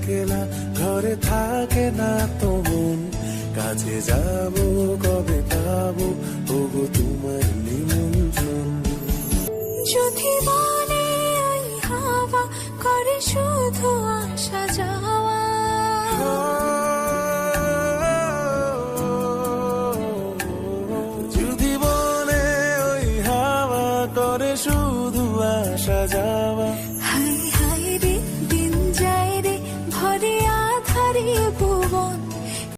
একলা ঘরে থাকে না তো মন। কাছে যাব কবে পাবো ওগো তোমার নিমন্ত্রণ। যদি মনে ওই হাওয়া করে শুধু আসা যাওয়া। যদি বলে ওই হাওয়া করে শুধু আসা যাওয়া আধারে ভুবন